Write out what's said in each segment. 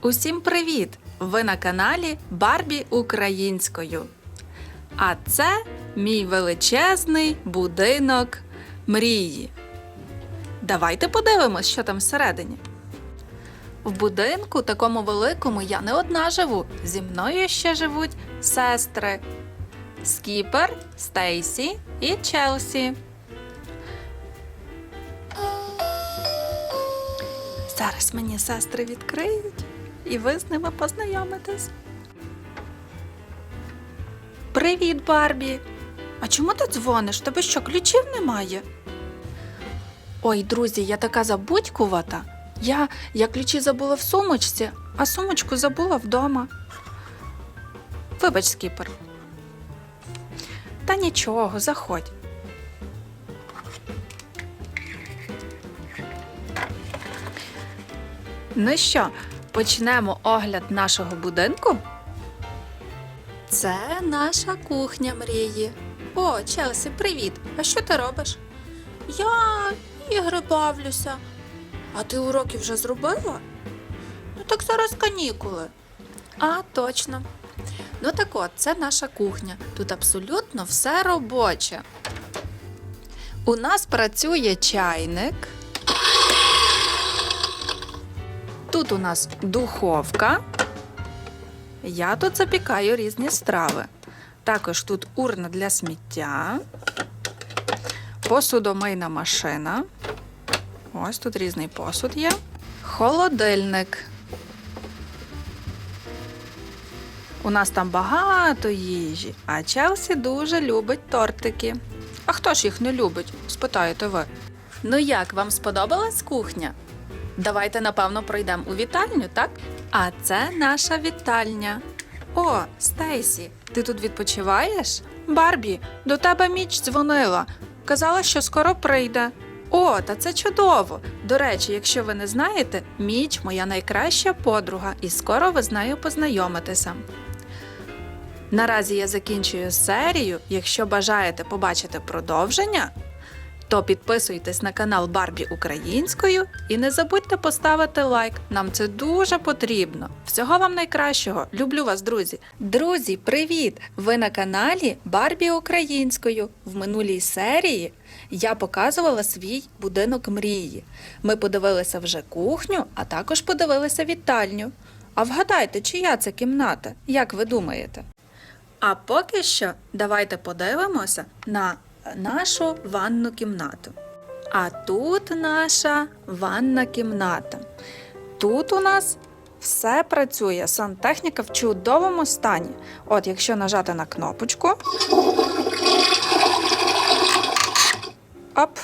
Усім привіт! Ви на каналі Барбі Українською. А це мій величезний будинок мрії. Давайте подивимось, що там всередині. В будинку такому великому я не одна живу. Зі мною ще живуть сестри Скіпер, Стейсі і Челсі. Зараз мені сестри відкриють, і ви з ними познайомитесь. Привіт, Барбі! А чому ти дзвониш? Тебе що, ключів немає? Ой, друзі, я така забудькувата. Я, я ключі забула в сумочці, а сумочку забула вдома. Вибач, скіпер. Та нічого, заходь. Ну що, почнемо огляд нашого будинку? Це наша кухня мрії. О, Челсі, привіт! А що ти робиш? Я ігри бавлюся. А ти уроки вже зробила? Ну так зараз канікули. А, точно. Ну так от, це наша кухня. Тут абсолютно все робоче. У нас працює чайник. Тут у нас духовка. Я тут запікаю різні страви. Також тут урна для сміття, посудомийна машина. Ось тут різний посуд є. Холодильник. У нас там багато їжі, а Челсі дуже любить тортики. А хто ж їх не любить? спитаєте ви. Ну як, вам сподобалась кухня? Давайте, напевно, пройдемо у вітальню, так? А це наша вітальня. О, Стейсі, ти тут відпочиваєш? Барбі, до тебе міч дзвонила. Казала, що скоро прийде. О, та це чудово. До речі, якщо ви не знаєте, міч моя найкраща подруга, і скоро ви з нею познайомитеся. Наразі я закінчую серію. Якщо бажаєте побачити продовження, то підписуйтесь на канал Барбі Українською і не забудьте поставити лайк. Нам це дуже потрібно. Всього вам найкращого. Люблю вас, друзі. Друзі, привіт! Ви на каналі Барбі Українською. В минулій серії я показувала свій будинок мрії. Ми подивилися вже кухню, а також подивилися вітальню. А вгадайте, чия це кімната? Як ви думаєте? А поки що давайте подивимося на нашу ванну кімнату. А тут наша ванна кімната. Тут у нас все працює. Сантехніка в чудовому стані. От, якщо нажати на кнопочку. Оп.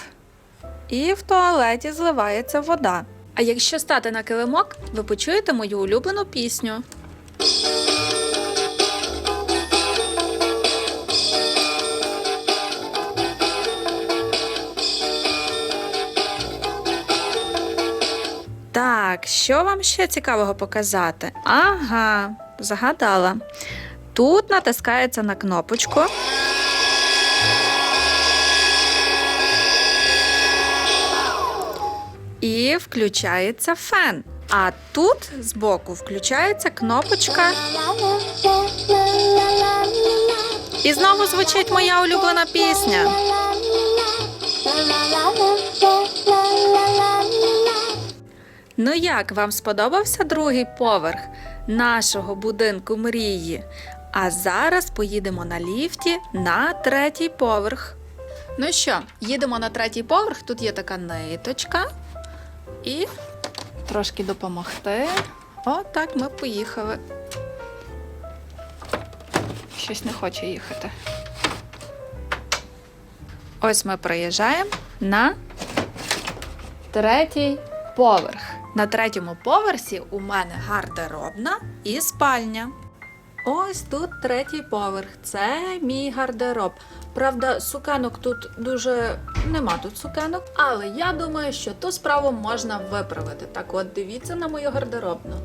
І в туалеті зливається вода. А якщо стати на килимок, ви почуєте мою улюблену пісню. Що вам ще цікавого показати? Ага, загадала. Тут натискається на кнопочку. І включається фен. А тут збоку включається кнопочка. І знову звучить моя улюблена пісня. Ну як вам сподобався другий поверх нашого будинку мрії? А зараз поїдемо на ліфті на третій поверх. Ну що, їдемо на третій поверх. Тут є така ниточка. І трошки допомогти. О, так ми поїхали. Щось не хоче їхати. Ось ми приїжджаємо на третій поверх. На третьому поверсі у мене гардеробна і спальня. Ось тут третій поверх. Це мій гардероб. Правда, сукенок тут дуже нема тут сукенок, але я думаю, що ту справу можна виправити. Так от дивіться на мою гардеробну.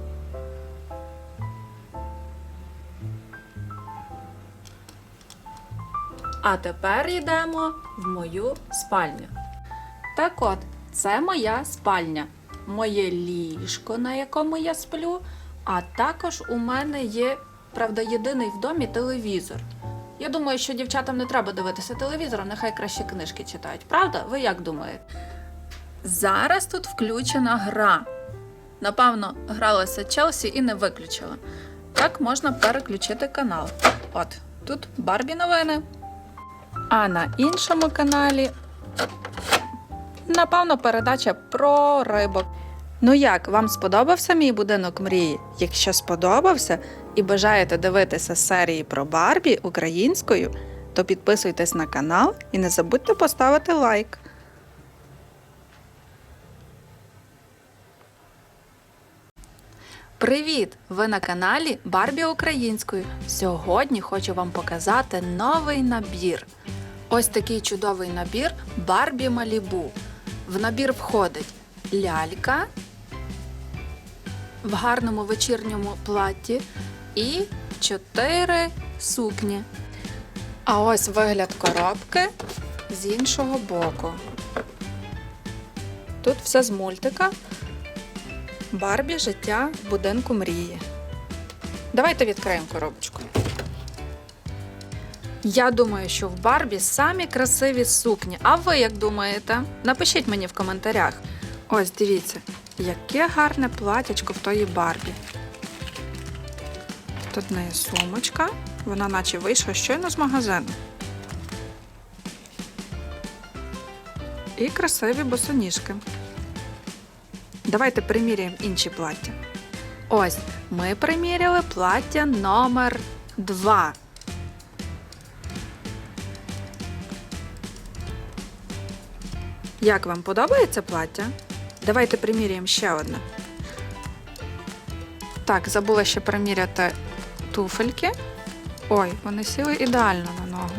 А тепер йдемо в мою спальню. Так от, це моя спальня, моє ліжко, на якому я сплю, А також у мене є, правда, єдиний в домі телевізор. Я думаю, що дівчатам не треба дивитися телевізор, нехай краще книжки читають. Правда? Ви як думаєте? Зараз тут включена гра. Напевно, гралася Челсі і не виключила. Так можна переключити канал. От, тут Барбі новини. А на іншому каналі, напевно, передача про рибок. Ну як, вам сподобався мій будинок мрії? Якщо сподобався і бажаєте дивитися серії про Барбі українською, то підписуйтесь на канал і не забудьте поставити лайк. Привіт! Ви на каналі Барбі Українською. Сьогодні хочу вам показати новий набір. Ось такий чудовий набір Барбі Малібу. В набір входить лялька в гарному вечірньому платі і чотири сукні. А ось вигляд коробки з іншого боку. Тут все з мультика. Барбі життя в будинку мрії. Давайте відкриємо коробочку. Я думаю, що в Барбі самі красиві сукні. А ви як думаєте? Напишіть мені в коментарях. Ось дивіться, яке гарне платячко в тої Барбі. Тут в неї сумочка. Вона наче вийшла щойно з магазину. І красиві босоніжки. Давайте приміряємо інші плаття. Ось, ми приміряли плаття номер 2. Як вам подобається плаття? Давайте приміряємо ще одне. Так, забула ще приміряти туфельки. Ой, вони сіли ідеально на ногу.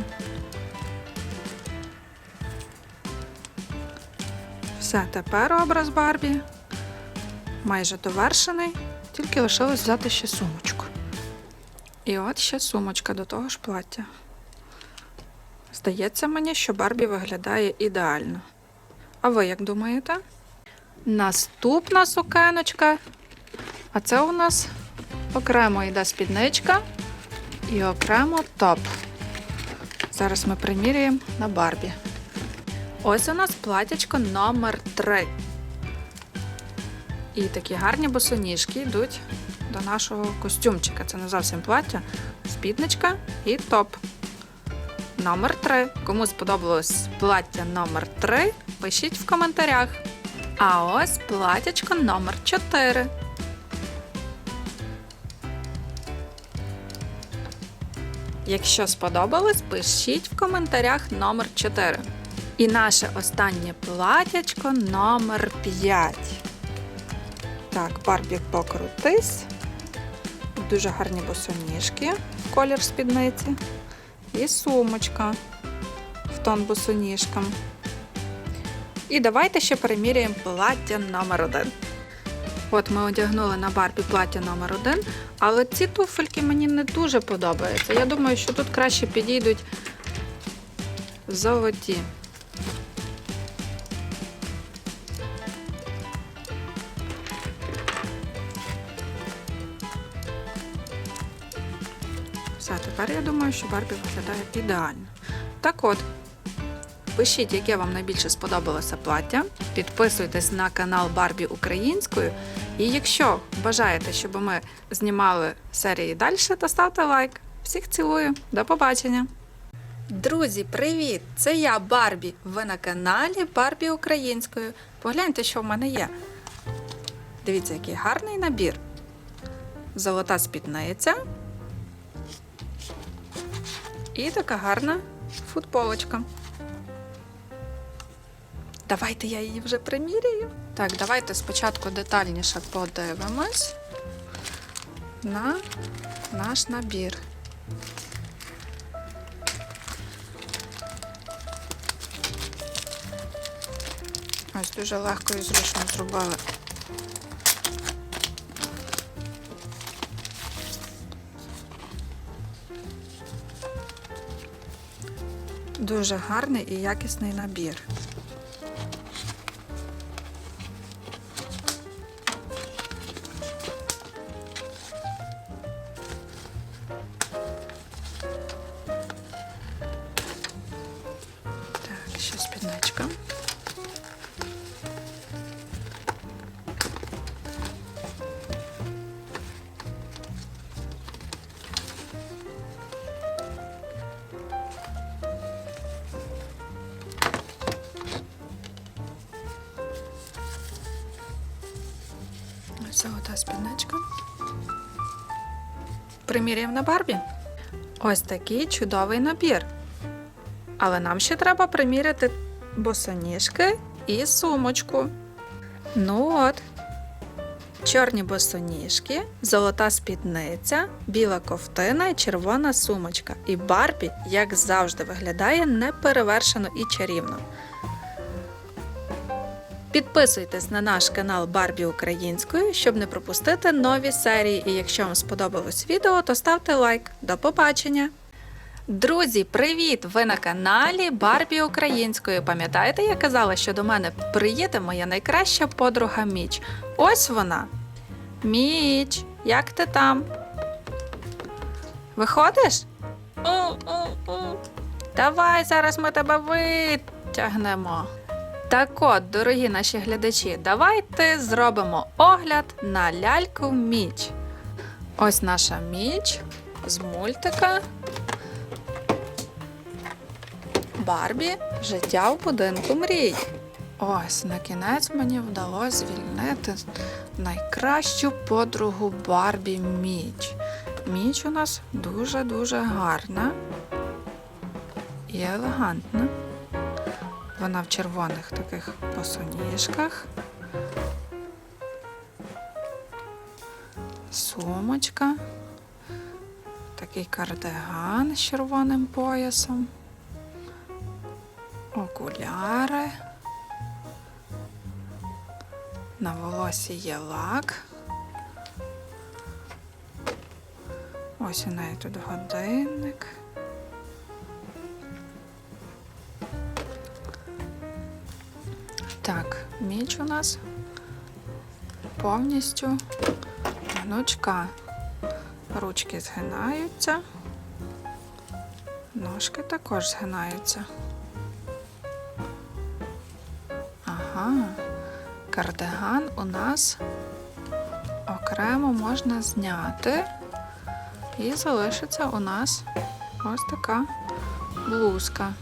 Все, тепер образ Барбі майже довершений, тільки лишилось взяти ще сумочку. І от ще сумочка до того ж плаття. Здається мені, що Барбі виглядає ідеально. А ви як думаєте? Наступна сукеночка. А це у нас окремо йде спідничка і окремо топ. Зараз ми приміряємо на Барбі. Ось у нас платячко номер 3. І такі гарні босоніжки йдуть до нашого костюмчика. Це не зовсім плаття, спідничка і топ. Номер 3. Кому сподобалось плаття номер 3, пишіть в коментарях. А ось платячко номер 4. Якщо сподобалось, пишіть в коментарях номер 4. І наше останнє платячко номер 5. Так, Барбі покрутись. Дуже гарні босоніжки в колір спідниці. І сумочка в тон босоніжкам. І давайте ще переміряємо плаття номер 1 От ми одягнули на Барбі плаття номер 1 але ці туфельки мені не дуже подобаються. Я думаю, що тут краще підійдуть золоті. Все, тепер я думаю, що Барбі виглядає ідеально. Так от, пишіть, яке вам найбільше сподобалося плаття. Підписуйтесь на канал Барбі Українською. І якщо бажаєте, щоб ми знімали серії далі, то ставте лайк. Всіх цілую, до побачення! Друзі, привіт! Це я Барбі. Ви на каналі Барбі Українською. Погляньте, що в мене є. Дивіться, який гарний набір. Золота спідниця. І така гарна футболочка. Давайте я її вже приміряю. Так, давайте спочатку детальніше подивимось на наш набір. Ось дуже легко і зручно зробили. Дуже гарний і якісний набір. ще спідничка. Це ота спідничка. На барбі. Ось такий чудовий набір. Але нам ще треба приміряти босоніжки і сумочку. Ну от. Чорні босоніжки, золота спідниця, біла ковтина і червона сумочка. І Барбі, як завжди, виглядає неперевершено і чарівно. Підписуйтесь на наш канал Барбі Українською, щоб не пропустити нові серії. І якщо вам сподобалось відео, то ставте лайк. До побачення! Друзі, привіт! Ви на каналі Барбі Українською. Пам'ятаєте, я казала, що до мене приїде моя найкраща подруга Міч. Ось вона. Міч, як ти там? Виходиш? Давай, зараз ми тебе витягнемо. Так от, дорогі наші глядачі, давайте зробимо огляд на ляльку Міч. Ось наша міч з мультика. Барбі Життя в будинку мрій. Ось на кінець мені вдалося звільнити найкращу подругу Барбі Міч. Міч у нас дуже-дуже гарна і елегантна. Вона в червоних таких посоніжках. Сумочка. Такий кардиган з червоним поясом. Окуляри. На волосі є лак. Ось у неї тут годинник. Так, міч у нас повністю гнучка. Ручки згинаються, ножки також згинаються. Ага, кардиган у нас окремо можна зняти, і залишиться у нас ось така блузка.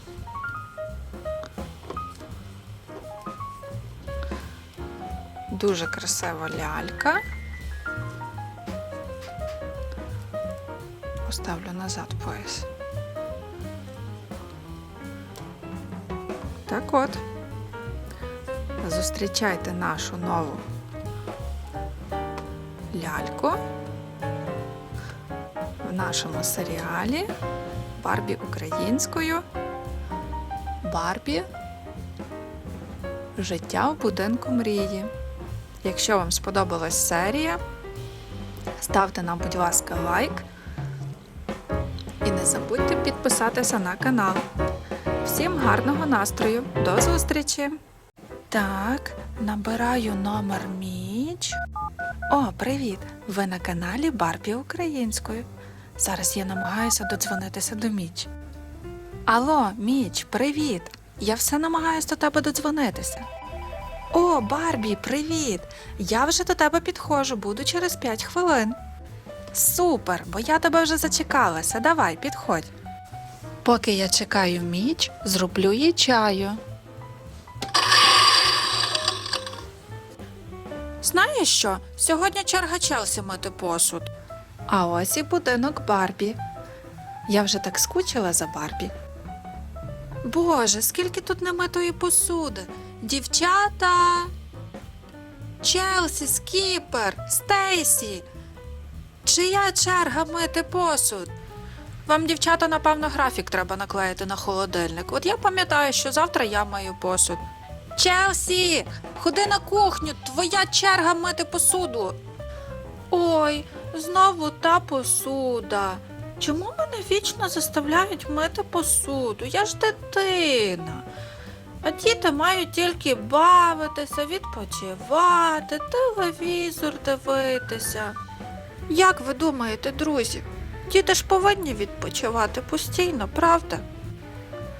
Дуже красива лялька. Поставлю назад пояс. Так от. Зустрічайте нашу нову ляльку в нашому серіалі Барбі українською. Барбі Життя в будинку мрії. Якщо вам сподобалась серія, ставте нам, будь ласка, лайк. І не забудьте підписатися на канал. Всім гарного настрою! До зустрічі! Так, набираю номер Міч. О, привіт! Ви на каналі Барбі Українською. Зараз я намагаюся додзвонитися до Міч. Алло, Міч, привіт! Я все намагаюся до тебе додзвонитися. О, Барбі, привіт! Я вже до тебе підходжу, буду через 5 хвилин. Супер, бо я тебе вже зачекалася. Давай, підходь. Поки я чекаю міч, зроблю їй чаю. Знаєш що? Сьогодні черга Челсі мити посуд. А ось і будинок Барбі. Я вже так скучила за Барбі. Боже, скільки тут немитої посуди. Дівчата. Челсі, Скіпер, Стейсі. Чия черга мити посуд? Вам, дівчата, напевно, графік треба наклеїти на холодильник. От я пам'ятаю, що завтра я мию посуд. Челсі, ходи на кухню, твоя черга мити посуду. Ой, знову та посуда. Чому мене вічно заставляють мити посуду? Я ж дитина. А діти мають тільки бавитися, відпочивати, телевізор дивитися. Як ви думаєте, друзі? Діти ж повинні відпочивати постійно, правда?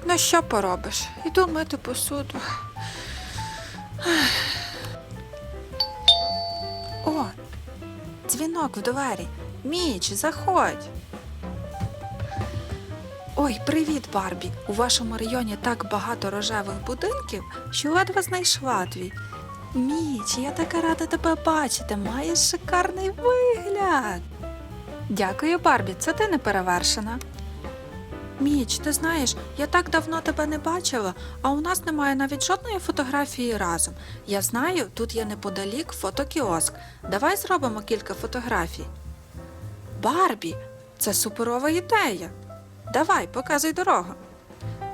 Ну що поробиш? Іду мити посуду. О, дзвінок в двері. Міч, заходь. Ой, привіт, Барбі. У вашому районі так багато рожевих будинків, що ледве знайшла твій. Міч, я така рада тебе бачити. Маєш шикарний вигляд. Дякую, Барбі, це ти не перевершена. Міч, ти знаєш, я так давно тебе не бачила, а у нас немає навіть жодної фотографії разом. Я знаю, тут є неподалік фотокіоск. Давай зробимо кілька фотографій. Барбі, це суперова ідея. Давай, показуй дорогу.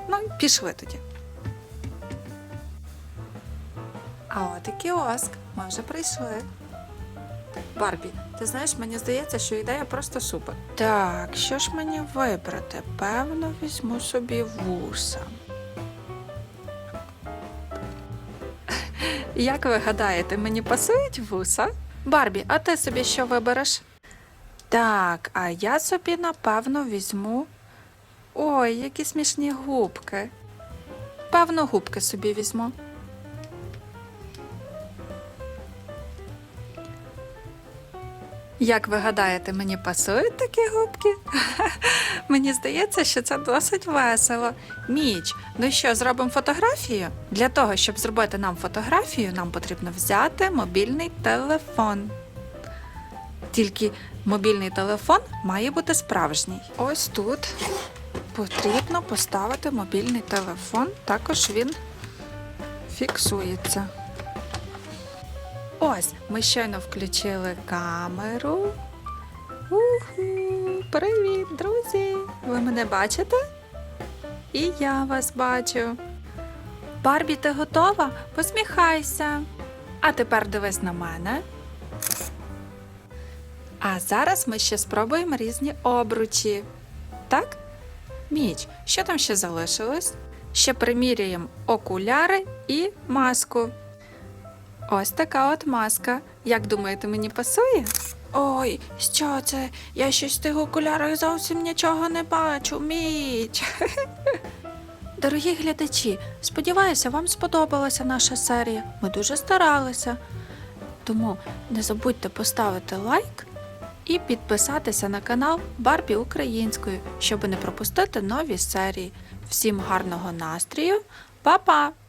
Ну, пішли тоді. А от і кіоск. Ми вже прийшли. Барбі, ти знаєш, мені здається, що ідея просто супер. Так, що ж мені вибрати? Певно, візьму собі вуса. Як ви гадаєте, мені пасують вуса? Барбі, а ти собі що вибереш? Так, а я собі напевно візьму. Ой, які смішні губки. Певно, губки собі візьму. Як ви гадаєте, мені пасують такі губки? Мені здається, що це досить весело. Міч, ну що, зробимо фотографію? Для того, щоб зробити нам фотографію, нам потрібно взяти мобільний телефон. Тільки мобільний телефон має бути справжній. Ось тут потрібно поставити мобільний телефон, також він фіксується. Ось, ми щойно включили камеру. Уху, привіт, друзі! Ви мене бачите? І я вас бачу. Барбі, ти готова? Посміхайся. А тепер дивись на мене. А зараз ми ще спробуємо різні обручі. Так? Міч, що там ще залишилось? Ще приміряємо окуляри і маску. Ось така от маска. Як думаєте, мені пасує? Ой, що це? Я щось в тих окулярах зовсім нічого не бачу, міч. Дорогі глядачі, сподіваюся, вам сподобалася наша серія. Ми дуже старалися. Тому не забудьте поставити лайк і підписатися на канал Барбі Українською, щоб не пропустити нові серії. Всім гарного настрою, Па-па!